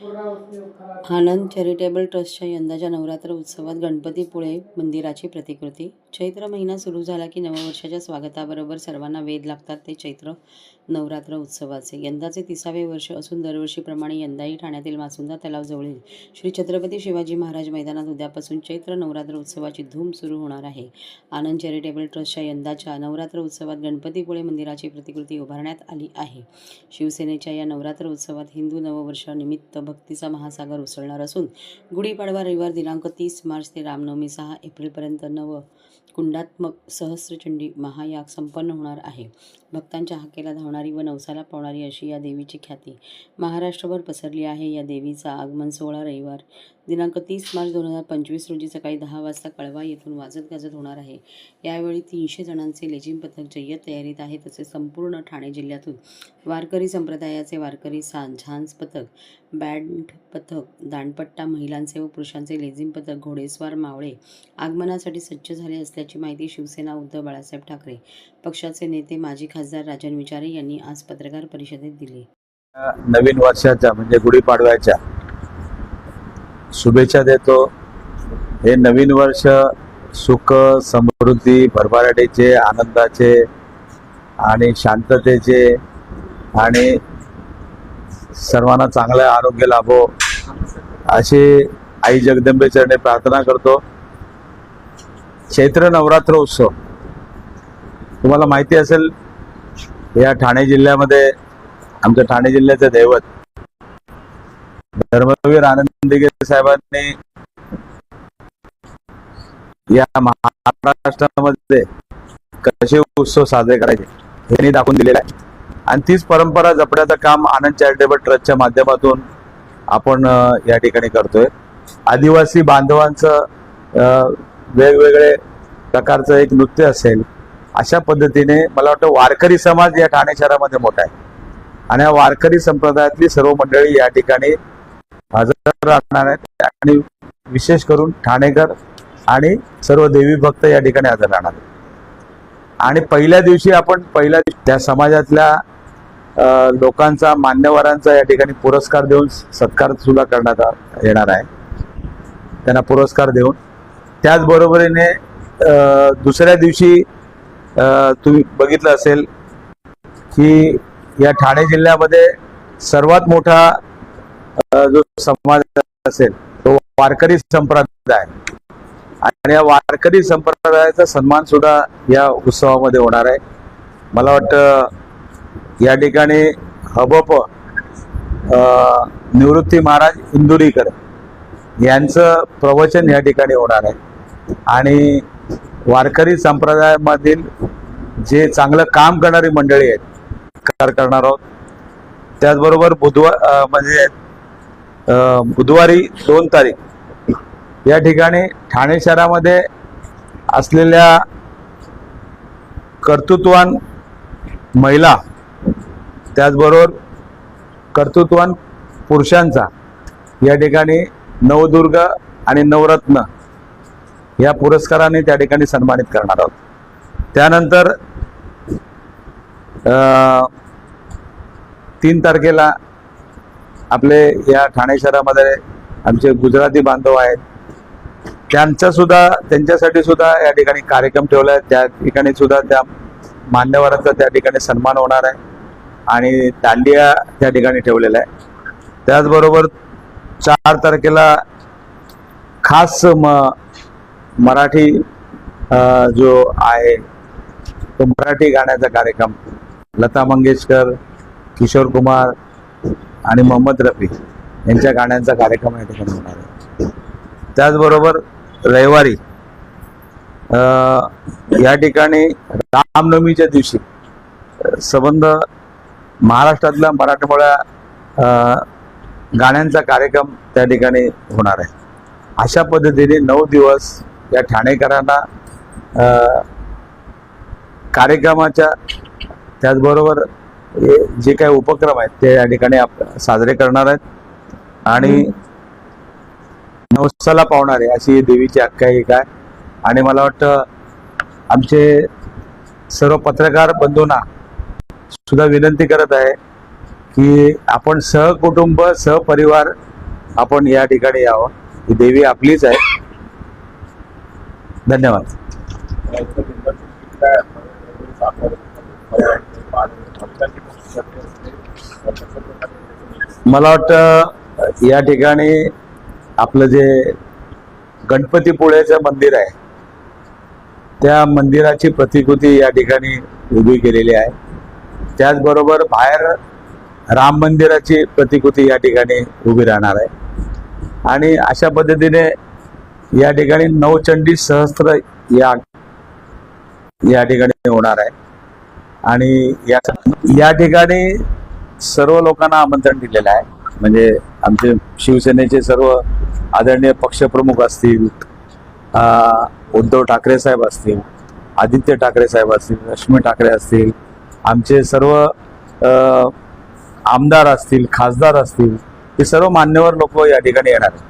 आनंद charitable ट्रस्टच्या यंदाच्या नवरात्र उत्सवात गणपतीपुळे मंदिराची प्रतिकृती. चैत्र महिना सुरू झाला की नववर्षाच्या स्वागताबरोबर सर्वांना वेध लागतात ते चैत्र नवरात्र उत्सवाचे. यंदाचे तिसावे वर्ष असून दरवर्षीप्रमाणे यंदाही ठाण्यातील मासुंदा तलावजवळील श्री छत्रपती शिवाजी महाराज मैदानात उद्यापासून चैत्र नवरात्र उत्सवाची धूम सुरू होणार आहे. आनंद चॅरिटेबल ट्रस्टच्या यंदाच्या नवरात्र उत्सवात गणपतीपुळे मंदिराची प्रतिकृती उभारण्यात आली आहे. शिवसेनेच्या या नवरात्र उत्सवात हिंदू नववर्षानिमित्त भक्तीचा महासागर उसळणार असून गुढीपाडवा रविवार दिनांक तीस मार्च ते रामनवमी सहा एप्रिलपर्यंत नव कुंडात्मक सहस्रचंडी महायाग संपन्न होणार आहे. भक्तांच्या हाकेला धावणारी व नवसाला पावणारी अशी या देवीची ख्याती महाराष्ट्रभर पसरली आहे. या देवीचा आगमन सोहळा रविवार दिनांक तीस मार्च दोन हजार पंचवीस रोजी सकाळी दहा वाजता कळवा येथून वाजत गाजत होणार आहे. यावेळी तीनशे जणांचे लेझिम पथक जय्यत तयारीत आहे. तसेच संपूर्ण ठाणे जिल्ह्यातून वारकरी संप्रदायाचे वारकरी सा झांज पथक बँड पथक दांडपट्टा महिलांचे व पुरुषांचे लेझिम पथक घोडेस्वार मावळे आगमनासाठी सज्ज झाले असल्याची माहिती शिवसेना उद्धव बाळासाहेब ठाकरे पक्षाचे नेते माजी खासदार राजन विचारे यांनी आज पत्रकार परिषदेत दिली. नवीन वर्षाच्या म्हणजे गुढीपाडव्याच्या शुभेच्छा देतो. हे नवीन वर्ष सुख समृद्धी भरभराटीचे आनंदाचे आणि शांततेचे आणि सर्वांना चांगलं आरोग्य लाभो अशी आई जगदंबेचरणे प्रार्थना करतो. चैत्र नवरात्र उत्सव. तुम्हाला माहिती असेल या ठाणे जिल्ह्यामध्ये आमच्या ठाणे जिल्ह्याचे दैवत धर्मवीर आनंद साहेबांनी या महाराष्ट्रामध्ये कसे उत्सव साजरे करायचे हे दाखवून दिलेलं आहे. आणि तीच परंपरा जपण्याचं काम आनंद चॅरिटेबल ट्रस्टच्या माध्यमातून आपण या ठिकाणी करतोय. आदिवासी बांधवांचं वेगवेगळे प्रकारचं एक नृत्य असेल अशा पद्धतीने मला वाटतं वारकरी समाज या ठाणे शहरामध्ये मोठा आहे. आणि या वारकरी संप्रदायातली सर्व मंडळी या ठिकाणी हजर राहणार आहेत. आणि विशेष करून ठाणेकर आणि सर्व देवी भक्त या ठिकाणी हजर राहणार आहेत. आणि पहिल्या दिवशी आपण पहिल्या दिवशी त्या समाजातल्या लोकांचा मान्यवरांचा या ठिकाणी पुरस्कार देऊन सत्कार सुद्धा करण्यात आ- येणार आहे. त्यांना पुरस्कार देऊन. त्याचबरोबरीने दुसऱ्या दिवशी तुम्ही बघितलं असेल की या ठाणे जिल्ह्यामध्ये सर्वात मोठा जो समाज असेल तो वारकरी संप्रदाय. आणि या वारकरी संप्रदायाचा सन्मान सुद्धा या उत्सवामध्ये होणार आहे. मला वाटतं या ठिकाणी हबप निवृत्ती महाराज इंदुरीकर यांचं प्रवचन या ठिकाणी होणार आहे. आणि वारकरी संप्रदायामधील जे चांगलं काम करणारी मंडळी आहेत कार करणार आहोत. त्याचबरोबर बुधवार म्हणजे बुधवारी दोन तारीख. या ठिकाणी ठाणे शहरामध्ये असलेल्या कर्तृत्वान महिला त्याचबरोबर कर्तृत्वान पुरुषांचा या ठिकाणी नवदुर्ग आणि नवरत्न या पुरस्काराने त्या ठिकाणी सन्मानित करणार आहोत. त्यानंतर तीन तारखेला आपले या ठाणे शहरामध्ये आमचे गुजराती बांधव आहेत. त्यांचा सुद्धा त्यांच्यासाठी सुद्धा या ठिकाणी कार्यक्रम ठेवला आहे. त्या ठिकाणी सुद्धा त्या मान्यवरांचा त्या ठिकाणी सन्मान होणार आहे. आणि दांडिया त्या ठिकाणी ठेवलेला आहे. त्याचबरोबर चार तारखेला खास म मराठी जो आहे तो मराठी गाण्याचा कार्यक्रम. लता मंगेशकर किशोर कुमार आणि मोहम्मद रफी यांच्या गाण्यांचा कार्यक्रम या ठिकाणी होणार आहे. त्याचबरोबर रविवारी या ठिकाणी रामनवमीच्या दिवशी संबंध महाराष्ट्रातल्या मराठमोळ्या गाण्यांचा कार्यक्रम त्या ठिकाणी होणार आहे. अशा पद्धतीने नऊ दिवस या ठाणेकरांना कार्यक्रमाच्या त्याचबरोबर म्हणजे जे काही उपक्रम आहेत ते या ठिकाणी साजरे करणार आहेत. आणि नवसाला पावणारे अशी देवीची आख्यायिका आहे. आणि मला वाटतं आमचे सर्व पत्रकार बंधूंना सुद्धा विनंती करत आहे की आपण सहकुटुंब सहपरिवार आपण या ठिकाणी यावं. ही देवी आपलीच आहे. धन्यवाद. मला वाटतं या ठिकाणी आपलं जे गणपतीपुळेचं मंदिर आहे त्या मंदिराची प्रतिकृती या ठिकाणी उभी केलेली आहे. त्याचबरोबर बाहेर राम मंदिराची प्रतिकृती या ठिकाणी उभी राहणार आहे. आणि अशा पद्धतीने या ठिकाणी नवचंडी सहस्त्र या या ठिकाणी होणार आहे. आणि या या ठिकाणी सर्व लोकांना आमंत्रण दिलेलं आहे. म्हणजे आमचे शिवसेनेचे सर्व आदरणीय पक्षप्रमुख असतील उद्धव ठाकरे साहेब असतील आदित्य ठाकरे साहेब असतील रश्मी ठाकरे असतील आमचे सर्व आमदार असतील खासदार असतील हे सर्व मान्यवर लोक या ठिकाणी येणार आहेत.